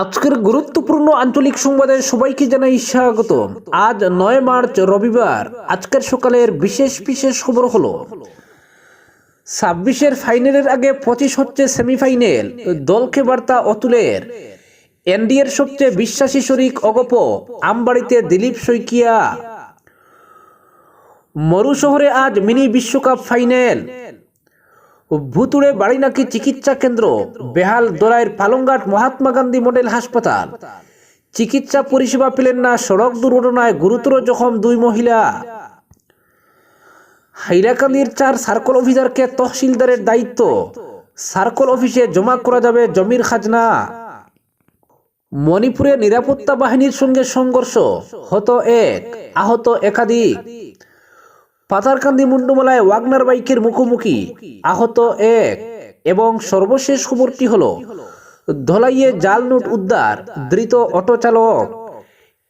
আজকের গুরুত্বপূর্ণ আঞ্চলিক সংবাদে সবাইকে জানাই স্বাগত। আজ নয় মার্চ, রবিবার। আজকের সকালের বিশেষ বিশেষ খবর হলো, ছাব্বিশের ফাইনালের আগে পঁচিশ হচ্ছে সেমিফাইনাল, দলকে বার্তা অতুলের। এনডিএর সবচেয়ে বিশ্বাসী শরিক অগপ, আমবাড়িতে দিলীপ শইকিয়া। মরু শহরে আজ মিনি বিশ্বকাপ ফাইনাল ভুতুড়ে বাড়ি নাকি চিকিৎসা কেন্দ্র? বেহাল দোলাইয়ের পালংঘাট মহাত্মা গান্ধী মডেল হাসপাতাল। চিকিৎসা পরিষেবা পেলেন না সড়ক দুর্ঘটনায় গুরুতর জখম দুই মহিলা। হাইরাকান্দির চার সার্কল অফিসারকে তহসিলদারের দায়িত্ব। সার্কল অফিসে জমা করা যাবে জমির খাজনা। মণিপুরে নিরাপত্তা বাহিনীর সঙ্গে সংঘর্ষ, হত এক, আহত একাধিক। পাতারকান্দি মুন্ডমালায় ওয়াগনার বাইকের মুখোমুখি আহত এক এবং সর্বশেষ খবরটি হল, ধলাইয়ে জাল নোট উদ্ধার, ধৃত অটো চালক।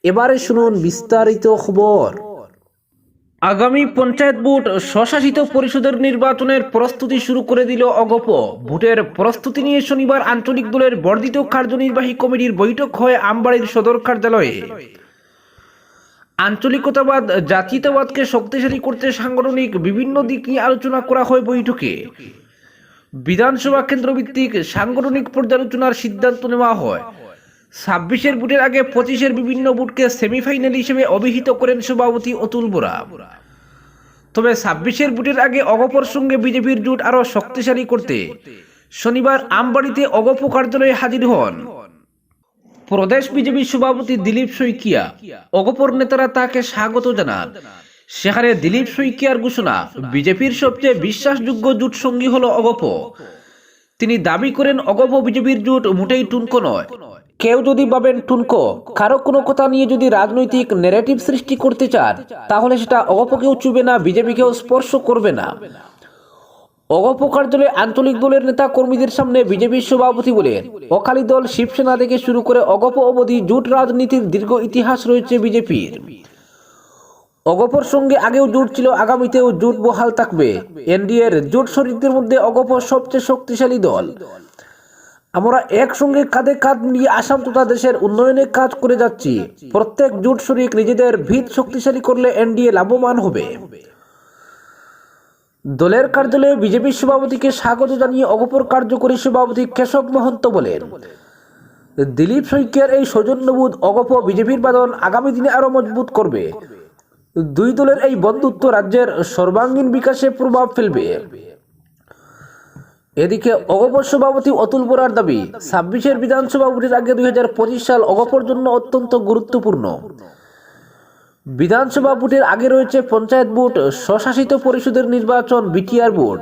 এবারে শুনুন বিস্তারিত খবর। আগামী পঞ্চায়েত ভোট স্বশাসিত পরিষদের নির্বাচনের প্রস্তুতি শুরু করে দিল অগপ। ভোটের প্রস্তুতি নিয়ে শনিবার আঞ্চলিক দলের বর্ধিত কার্যনির্বাহী কমিটির বৈঠক হয় আমবাড়ির সদর কার্যালয়ে। আঞ্চলিকতাবাদ, জাতীয়তাবাদকে শক্তিশালী করতে সাংগঠনিক বিভিন্ন দিক নিয়ে আলোচনা করা হয় বৈঠকে। বিধানসভা কেন্দ্রভিত্তিক সাংগঠনিক পর্যালোচনার সিদ্ধান্ত নেওয়া হয়। ছাব্বিশের বুটের আগে পঁচিশের বিভিন্ন বুটকে সেমিফাইনাল হিসেবে অভিহিত করেন সভাপতি অতুল বোরা। তবে ছাব্বিশের বুটের আগে অগপর সঙ্গে বিজেপির জোট আরও শক্তিশালী করতে শনিবার আমবাড়িতে অগপ কার্যালয়ে হাজির হন। প্রদেশ বিজেপি সভাপতি দিলীপ শইকিয়া, অগপর নেতারা তাকে স্বাগত জানান। সেখানে দিলীপ শইকিয়ার ঘোষণা, বিজেপির সবচেয়ে বিশ্বাসযোগ্য জোট সঙ্গী হলো অগপ। তিনি দাবি করেন, অগপ বিজেপির জোট মোটেই টুনকো নয়। কেউ যদি ভাবেন টুনকো, কারও কোনো কথা নিয়ে যদি রাজনৈতিক নেরেটিভ সৃষ্টি করতে চান, তাহলে সেটা অগপকেও চুবে না, বিজেপিকেও স্পর্শ করবে না। অগপ কার্যালয়ে আঞ্চলিক দলের নেতা কর্মীদের সামনে বিজেপির সভাপতি বলেন অকালি দল শিবসেনা থেকে শুরু করে অগপ অবধি জোট রাজনীতির দীর্ঘ ইতিহাস রয়েছে বিজেপির। অগপর সঙ্গে আগেও জোট ছিল, আগামীতেও জোট বহাল থাকবে। এনডিএর জোট শরীরদের মধ্যে অগপ সবচেয়ে শক্তিশালী দল। আমরা একসঙ্গে কাঁধে কাঁধ মিলিয়ে আসাম তথা দেশের উন্নয়নে কাজ করে যাচ্ছি। প্রত্যেক জোট শরিক নিজেদের ভিত শক্তিশালী করলে এনডিএ লাভবান হবে। দলের কার্যালয়ে বিজেপি সভাপতিকে স্বাগত জানিয়ে অগপর কার্যকরী সভাপতি কেশব মহন্ত বলেন, দিলীপ শইকিয়ার এই সৌজন্যবোধ অগপ বিজেপির বাদন আগামী দিনে আরও মজবুত করবে। দুই দলের এই বন্ধুত্ব রাজ্যের সর্বাঙ্গীন বিকাশে প্রভাব ফেলবে। এদিকে অগপর সভাপতি অতুল বোরার দাবি, ছাব্বিশের বিধানসভা ভোটের আগে দুই হাজার পঁচিশ সাল অগপর জন্য অত্যন্ত গুরুত্বপূর্ণ। বিধানসভা ভোটের আগে রয়েছে পঞ্চায়েত ভোট স্বশাসিত পরিষদের নির্বাচন, বিটিআর ভোট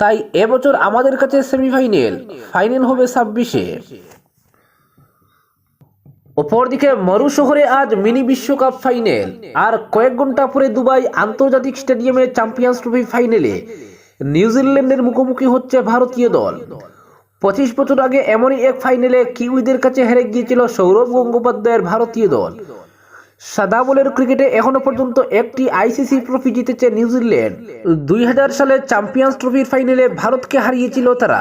তাই এবছর আমাদের কাছে সেমিফাইনাল, ফাইনাল হবে ছাব্বিশে। অপরদিকে মরু শহরে আজ মিনি বিশ্বকাপ ফাইনাল। আর কয়েক ঘণ্টা পরে দুবাই আন্তর্জাতিক স্টেডিয়ামে চ্যাম্পিয়ন্স ট্রফি ফাইনালে নিউজিল্যান্ডের মুখোমুখি হচ্ছে ভারতীয় দল। পঁচিশ বছর আগে এমনই এক ফাইনালে কিউইদের কাছে হেরে গিয়েছিল সৌরভ গঙ্গোপাধ্যায়ের ভারতীয় দল। সাদা বলের ক্রিকেটে এখনও পর্যন্ত একটি আইসিসি ট্রফি জিতেছে নিউজিল্যান্ড। দুই হাজার সালে চ্যাম্পিয়ন্স ট্রফির ফাইনালে ভারতকে হারিয়েছিল তারা।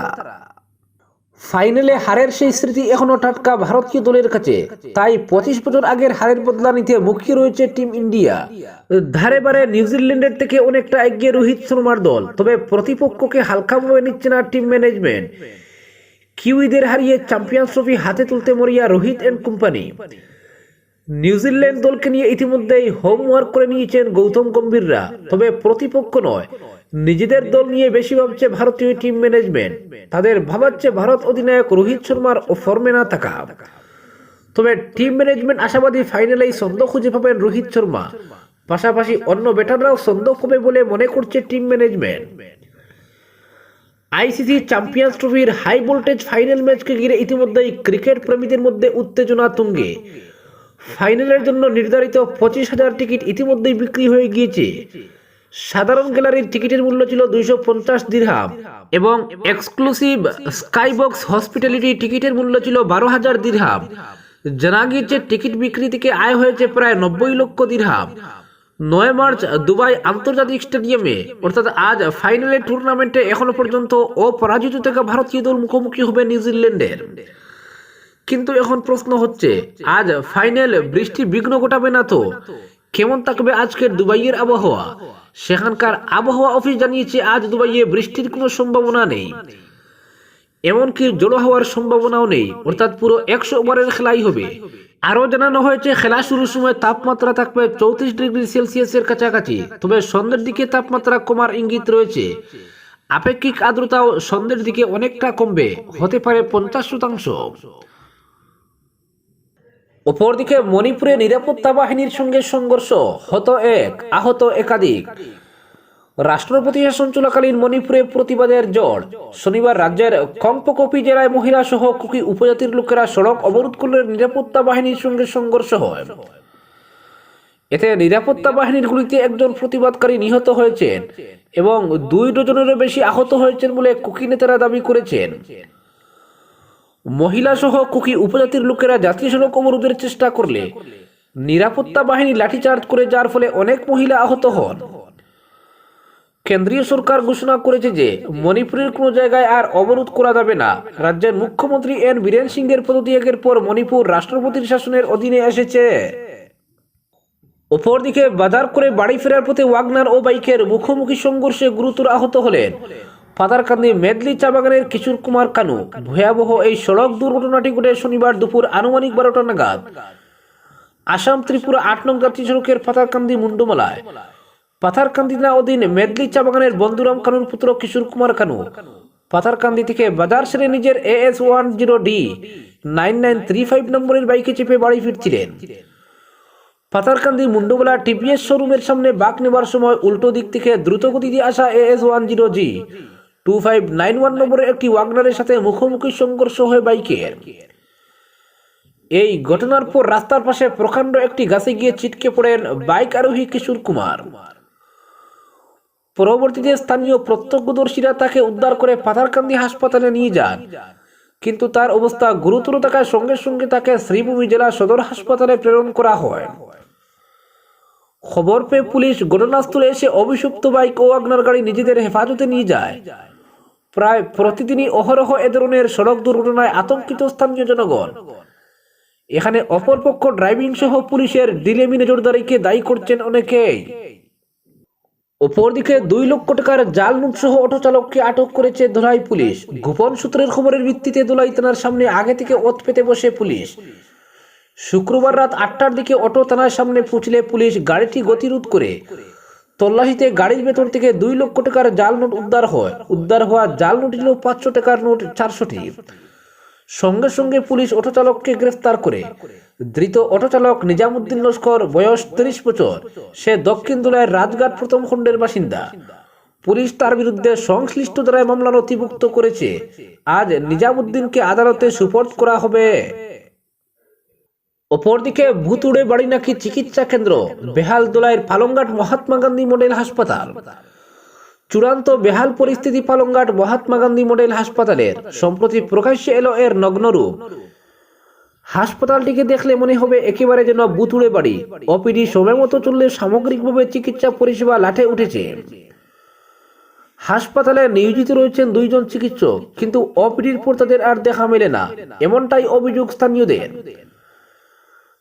ফাইনালে হারের সেই স্মৃতি এখনও টাটকা ভারতীয় দলের কাছে। তাই পঁচিশ বছর আগের হারের বদলা নিতে মুখী রয়েছে টিম ইন্ডিয়া। ধারে বারে নিউজিল্যান্ডের থেকে অনেকটা এগিয়ে রোহিত শর্মার দল। তবে প্রতিপক্ষকে হালকাভাবে নিচ্ছে না টিম ম্যানেজমেন্ট। কিউইদের হারিয়ে চ্যাম্পিয়ন্স ট্রফি হাতে তুলতে মরিয়া রোহিত এন্ড কোম্পানি নিউজিল্যান্ড দলকে নিয়ে ইতিমধ্যেই হোমওয়ার্ক করে নিয়েছেন গৌতম গম্ভীররা। তবে প্রতিপক্ষ নয়, নিজেদের দল নিয়ে বেশি ভাবছে ভারতীয় টিম ম্যানেজমেন্ট তাদের ভাবাচ্ছে ভারত অধিনায়ক রোহিত শর্মার ও ফর্মে না থাকা। তবে টিম ম্যানেজমেন্ট আশাবাদী ফাইনালেই ছন্দ খুঁজে পাবেন রোহিত শর্মা। পাশাপাশি অন্য ব্যাটাররাও ছন্দ হবে বলে মনে করছে টিম ম্যানেজমেন্ট আইসিসি চ্যাম্পিয়ন্স ট্রফির হাই ভোল্টেজ ফাইনাল ম্যাচকে ঘিরে ইতিমধ্যেই ক্রিকেট প্রেমীদের মধ্যে উত্তেজনা তুঙ্গে। ফাইনালের জন্য নির্ধারিত পঁচিশ হাজার টিকিট ইতিমধ্যেই বিক্রি হয়ে গিয়েছে। সাধারণ গ্যালারির টিকিটের মূল্য ছিল দুইশো পঞ্চাশ দিরহাম এবং এক্সক্লুসিভ স্কাইবক্স হসপিটালিটি টিকিটের মূল্য ছিল বারো হাজার দিরহাম। জানা গিয়েছে, টিকিট বিক্রি থেকে আয় হয়েছে প্রায় নব্বই লক্ষ দিরহাম। নয় মার্চ দুবাই আন্তর্জাতিক স্টেডিয়ামে, অর্থাৎ আজ ফাইনালের টুর্নামেন্টে এখনও পর্যন্ত অপরাজিত থেকে ভারতীয় দল মুখোমুখি হবে নিউজিল্যান্ডের। কিন্তু এখন প্রশ্ন হচ্ছে, আজ ফাইনাল বৃষ্টি বিঘ্ন ঘটাবে না তো? কেমন থাকবে আজকের দুবাইয়ের আবহাওয়া? সেখানকার আবহাওয়া অফিস জানিয়েছে, আজ দুবাইয়ে বৃষ্টির কোনো সম্ভাবনা নেই। এমনকি জড়ো হওয়ার সম্ভাবনাও নেই, অর্থাৎ পুরো একশো ওভারের খেলাই হবে। আরও জানানো হয়েছে, খেলা শুরুর সময় তাপমাত্রা থাকবে চৌত্রিশ ডিগ্রি সেলসিয়াসের কাছাকাছি, তবে সন্ধ্যের দিকে তাপমাত্রা কমার ইঙ্গিত রয়েছে। আপেক্ষিক আর্দ্রতাও সন্ধ্যের দিকে অনেকটা কমবে, হতে পারে পঞ্চাশ শতাংশ। অপরদিকে মণিপুরে নিরাপত্তা বাহিনীর সঙ্গে সংঘর্ষ, হত এক, আহত একাধিক। রাষ্ট্রপতি শাসন চলাকালীন মণিপুরে প্রতিবাদের জড় শনিবার রাজ্যের কম্পকপি জেলায় মহিলা সহ কুকি উপজাতির লোকেরা সড়ক অবরোধ করলে নিরাপত্তা বাহিনীর সঙ্গে সংঘর্ষ হয়। এতে নিরাপত্তা বাহিনীর গুলিতে একজন প্রতিবাদকারী নিহত হয়েছেন এবং দুই ডজনেরও বেশি আহত হয়েছেন বলে কুকি নেতারা দাবি করেছেন। মহিলা সহ কুকি উপজাতির লোকেরা জাতীয় সড়ক অবরোধের চেষ্টা করলে নিরাপত্তা বাহিনী লাঠিচার্জ করে যার ফলে অনেক মহিলা আহত হন। কেন্দ্রীয় সরকার ঘোষণা করেছে যে মণিপুরের কোনো জায়গায় আর অবরোধ করা যাবে না। রাজ্যের মুখ্যমন্ত্রী এন বীরেন সিংহের পদত্যাগের পর মণিপুর রাষ্ট্রপতির শাসনের অধীনে এসেছে। অপরদিকে বাজার করে বাড়ি ফেরার পথে ওয়াগনার ও বাইকের মুখোমুখি সংঘর্ষে গুরুতর আহত হলেন। পাতারকান্দি মেদলি চা বাগানের কিশোর কুমার কানু। ভয়াবহ এই সড়ক দুর্ঘটনাটি ঘটে শনিবার দুপুর আনুমানিক বারোটা নাগাদ। আসাম ত্রিপুরা আট নং জাতীয় সড়কের পাতারকান্দি মুন্ডমালায়। পাথারকান্দি থানা অধীন মেদলি চা বাগানের বন্ধুরাম কানুর পুত্র কিশোর কুমার কানু। পাথারকান্দি থেকে বাজার সেরে নিজের A S one zero D nine nine three five নম্বরের বাইকে চেপে বাড়ি ফিরছিলেন। পাতারকান্দি মুন্ডবেলা টিপিএস শোরুমের সামনে বাঁক নেবার সময় উল্টো দিক থেকে দ্রুত গতিতে আসা A S one zero G two five nine one নম্বরের একটি ওয়াগনারের সাথে মুখোমুখি সংঘর্ষ হয় বাইকের। এই ঘটনার পর রাস্তার পাশে প্রকাণ্ড একটি গাছে গিয়ে ছিটকে পড়েন বাইক আরোহী কিশোর কুমার। পরবর্তীতে স্থানীয় প্রত্যক্ষদর্শীরা তাকে উদ্ধার করে পাথারকান্দি হাসপাতালে নিয়ে যান। কিন্তু তার অবস্থা গুরুতর থাকার সঙ্গে সঙ্গে তাকে শ্রীভূমি জেলা সদর হাসপাতালে প্রেরণ করা হয়। খবর পেয়ে পুলিশ ঘটনাস্থলে এসে অভিযুক্ত বাইক ও আগ্নার গাড়ি নিজেদের হেফাজতে নিয়ে যায়। প্রায় প্রতিদিনই অহরহ এ ধরনের সড়ক দুর্ঘটনায় আতঙ্কিত স্থানীয় জনগণ। এখানে অপরপক্ষ ড্রাইভিং সহ পুলিশের ডিলেমি নজরদারিকে দায়ী করছেন অনেকেই। অপরদিকে দুই লক্ষ টাকার জাল নোট সহ অটো চালককে আটক করেছে ধলাই পুলিশ। গোপন সূত্রের খবরের ভিত্তিতে ধলাই থানার সামনে আগে থেকে ওত পেতে বসে পুলিশ। শুক্রবার রাত আটটার দিকে অটো থানার সামনে পৌঁছলে পুলিশ গাড়িটি গতিরোধ করে তল্লাশিতে গাড়ির ভেতর থেকে দুই লক্ষ টাকার জাল নোট উদ্ধার হয়। উদ্ধার হওয়া জাল নোট ছিল পাঁচশো টাকার নোট চারশোটি। সঙ্গে সঙ্গে পুলিশ অটো চালককে গ্রেফতার করে। ধৃত অটো চালক নিজামুদ্দিন লস্কর, বয়স তিরিশ বছর। সে দক্ষিণ দুলাইয়ের রাজঘাট প্রথম খণ্ডের বাসিন্দা। পুলিশ তার বিরুদ্ধে সংশ্লিষ্ট দ্বারায় মামলা নথিভুক্ত করেছে। আজ নিজামুদ্দিনকে আদালতে সুপোর্ট করা হবে। অপরদিকে ভুতুড়ে বাড়ি নাকি চিকিৎসা কেন্দ্র? বেহাল দোলাইয়ের পালংঘাট মহাত্মা গান্ধী মডেল হাসপাতাল। চূড়ান্ত বেহাল পরিস্থিতি পালংঘাট মহাত্মা গান্ধী মডেল হাসপাতালের। সম্প্রতি প্রকাশ্যে এলো এর নগ্নরূপ হাসপাতালটিকে দেখলে মনে হবে একেবারে যেন বুতুড়ে বাড়ি। অপিডি সময় মতো চললে সামগ্রিকভাবে চিকিৎসা পরিষেবা লাঠে উঠেছে। হাসপাতালে নিয়োজিত রয়েছেন দুইজন চিকিৎসক, কিন্তু অপিডির পর তাদের আর দেখা মেলে না। এমনটাই অভিযোগ স্থানীয়দের।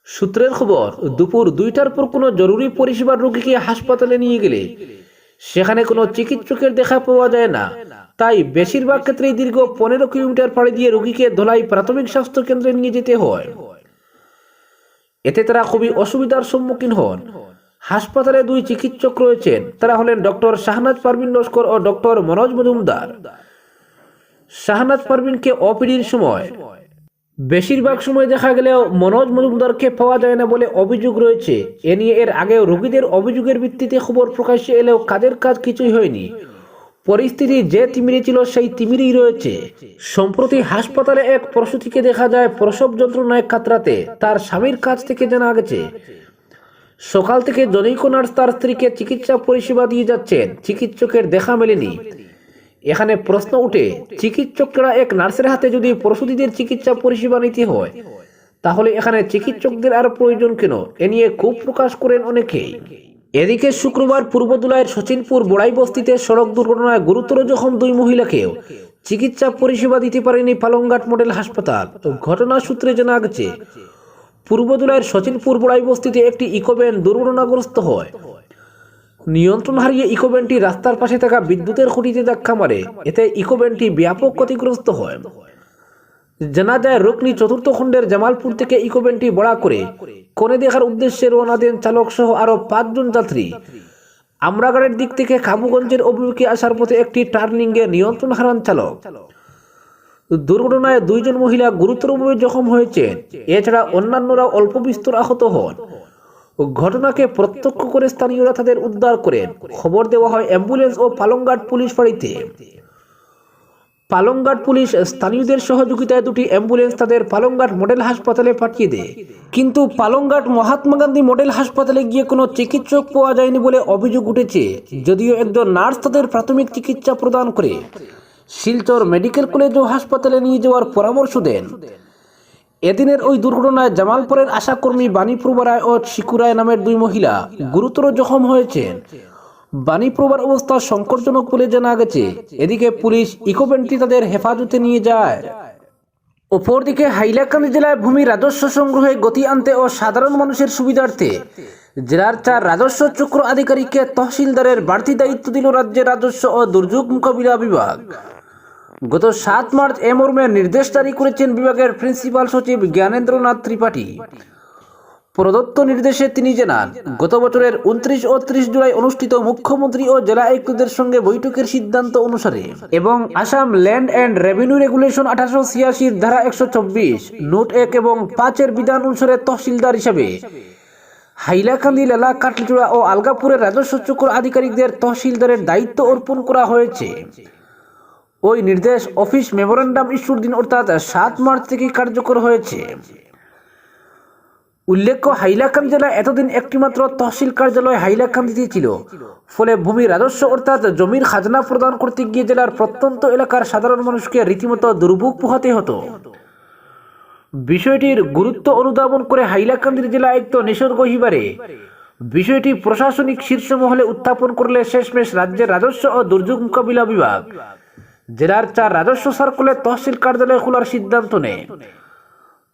সূত্রের খবর, দুপুর দুইটার পর কোনো জরুরি পরিষেবার রোগীকে হাসপাতালে নিয়ে গেলে। সেখানে কোনো চিকিৎসকের দেখা পাওয়া যায় না। তাই বেশিরভাগ ক্ষেত্রেই দীর্ঘ পনেরো কিলোমিটার পাড়ি দিয়ে রোগীকে ধলাই প্রাথমিক স্বাস্থ্য কেন্দ্রে নিয়ে যেতে হয়। এতে তারা খুবই অসুবিধার সম্মুখীন হন। হাসপাতালে দুই চিকিৎসক রয়েছেন। তারা হলেন ডক্টর শাহনাজ পারভিন লস্কর ও ডক্টর মনোজ মজুমদার। শাহনাজ পারভিনকে অপিডির সময় বেশিরভাগ সময় দেখা গেলেও মনোজ মজুমদারকে পাওয়া যায় না বলে অভিযোগ রয়েছে। এ নিয়ে এর আগেও রোগীদের অভিযোগের ভিত্তিতে খবর প্রকাশ্যে এলেও কাজের কাজ কিছুই হয়নি। পরিস্থিতি যে তিমিরে ছিল সেই তিমিরেই রয়েছে। সম্প্রতি হাসপাতালে এক প্রসূতিকে দেখা যায় প্রসব যন্ত্রণায় কাতরাতে তার স্বামীর কাছ থেকে জানা গেছে, সকাল থেকে জনৈক নার্স তার স্ত্রীকে চিকিৎসা পরিষেবা দিয়ে যাচ্ছেন। চিকিৎসকের দেখা মেলেনি। এখানে প্রশ্ন উঠে, চিকিৎসকরা এক নার্সের হাতে যদি প্রসূতিদের চিকিৎসা পরিষেবা নিতে হয়, তাহলে এখানে চিকিৎসকদের আর প্রয়োজন কেন? এ নিয়ে ক্ষোভ প্রকাশ করেন অনেকেই। এদিকে শুক্রবার পূর্ব দুলাইয়ের সচিনপুর বড়াই বস্তিতে সড়ক দুর্ঘটনায় গুরুতর জখম দুই মহিলাকেও চিকিৎসা পরিষেবা দিতে পারেনি পালংঘাট মডেল হাসপাতাল। ঘটনা সূত্রে জানা গেছে পূর্ব জেলার সচিনপুর বড়াই বস্তিতে একটি ইকোভ্যান দুর্ঘটনাগ্রস্ত হয়। নিয়ন্ত্রণ হারিয়ে ইকোভ্যানটি রাস্তার পাশে থাকা বিদ্যুতের খুঁটিতে ধাক্কা মারে। এতে ইকোভ্যানটি ব্যাপক ক্ষতিগ্রস্ত হয়। জানা যায় রুকনি চতুর্থ খণ্ডের জামালপুর থেকে ইকোভ্যানটি বড়া করে কোনে দেখার উদ্দেশ্যে রওনা দেন চালক সহ আরও পাঁচজন যাত্রী। আমরাগাড়ের দিক থেকে কাবুগঞ্জের অভিমুখে আসার পথে একটি টার্নিংয়ে নিয়ন্ত্রণ হারান চালক। দুর্ঘটনায় দুইজন মহিলা গুরুতরভাবে জখম হয়েছেন। এছাড়া অন্যান্যরা অল্প বিস্তর আহত হন। ঘটনাকে প্রত্যক্ষ করে স্থানীয়রা তাদের উদ্ধার করেন খবর দেওয়া হয় অ্যাম্বুলেন্স ও পালংঘাট পুলিশ ফাঁড়িতে। পালংঘাট পুলিশ স্থানীয়দের সহযোগিতায় দুটি অ্যাম্বুলেন্স তাদের পালংঘাট মডেল হাসপাতালে পাঠিয়ে দেয়। কিন্তু পালংঘাট মহাত্মা গান্ধী মডেল হাসপাতালে গিয়ে কোনো চিকিৎসক পাওয়া যায়নি বলে অভিযোগ উঠেছে, যদিও একজন নার্স তাদের প্রাথমিক চিকিৎসা প্রদান করে। শিলচর মেডিকেল কলেজ ও হাসপাতালে নিয়ে যাওয়ার পরামর্শ দেন। এদিনের ওই দুর্ঘটনায় জামালপুরের আশাকর্মী বাণীপ্রভা রায় ও শিকুরায় নামের দুই মহিলা গুরুতর জখম হয়েছেন। বাণীপ্রভার অবস্থা সংকটজনক বলে জানা গেছে। এদিকে পুলিশ ইকোভেন্টটি তাদের হেফাজতে নিয়ে যায়। অপরদিকে হাইলাকান্দি জেলায় ভূমি রাজস্ব সংগ্রহে গতি আনতে ও সাধারণ মানুষের সুবিধার্থে জেলার চার রাজস্ব চক্র আধিকারিককে তহসিলদারের বাড়তি দায়িত্ব দিল রাজ্যের রাজস্ব ও দুর্যোগ মোকাবিলা বিভাগ। গত সাত মার্চ এ মর্মে নির্দেশ জারি করেছেন বিভাগের প্রিন্সিপাল সচিব জ্ঞানেন্দ্রনাথ ত্রিপাঠী। প্রদত্ত নির্দেশে তিনি জানান, গত বছরের উনত্রিশ ও ত্রিশ জুলাই অনুষ্ঠিত মুখ্যমন্ত্রী ও জেলা আয়ুক্তদের সঙ্গে বৈঠকের সিদ্ধান্ত অনুসারে এবং Assam land and revenue regulation আঠারোশো ছিয়াশির ধারা একশো চব্বিশ, নোট এক এবং পাঁচের বিধান অনুসারে তহসিলদার হিসাবে হাইলাকান্দি, লেলা কাটলিচূড়া ও আলগাপুরের রাজস্ব চক্র আধিকারিকদের তহসিলদারের দায়িত্ব অর্পণ করা হয়েছে। ওই নির্দেশ অফিস মেমোরেন্ডাম ইস্যুর দিন অর্থাৎ সাত মার্চ থেকে কার্যকর হয়েছে। উল্লেখ্য, হাইলাকান্দি জেলা এতদিন একটিমাত্র তহসিল কার্যালয় হাইলাকান্দিতে ছিল। ফলে ভূমি রাজস্ব অর্থাৎ জমির খাজনা প্রদান করতে গিয়ে জেলার প্রত্যন্ত এলাকার সাধারণ মানুষকে রীতিমতো দুর্ভোগ পোহাতে হতো। বিষয়টির গুরুত্ব অনুধাবন করে হাইলাকান্দির জেলা আয়ুক্ত নিসর্গ হিবারে বিষয়টি প্রশাসনিক শীর্ষ মহলে উত্থাপন করলে শেষমেশ রাজ্যের রাজস্ব ও দুর্যোগ মোকাবিলা বিভাগ জেলার চার রাজস্ব সার্কুলে তহসিল কার্যালয় খোলার সিদ্ধান্ত নেয়।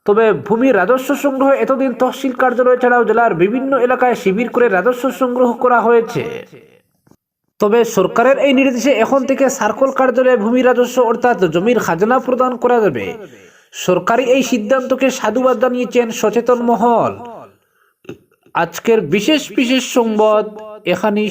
তবে ভূমি রাজস্ব সংগ্রহ এতদিন তহসিল কার্যালয় ছাড়াও জেলার বিভিন্ন এলাকায় শিবির করে রাজস্ব সংগ্রহ করা হয়েছে। তবে সরকারের এই নির্দেশে এখন থেকে সার্কল কার্যালয়ে ভূমি রাজস্ব অর্থাৎ জমির খাজনা প্রদান করা যাবে। সরকারি এই সিদ্ধান্তকে সাধুবাদ জানিয়েছেন সচেতন মহল। আজকের বিশেষ বিশেষ সংবাদ এখানেই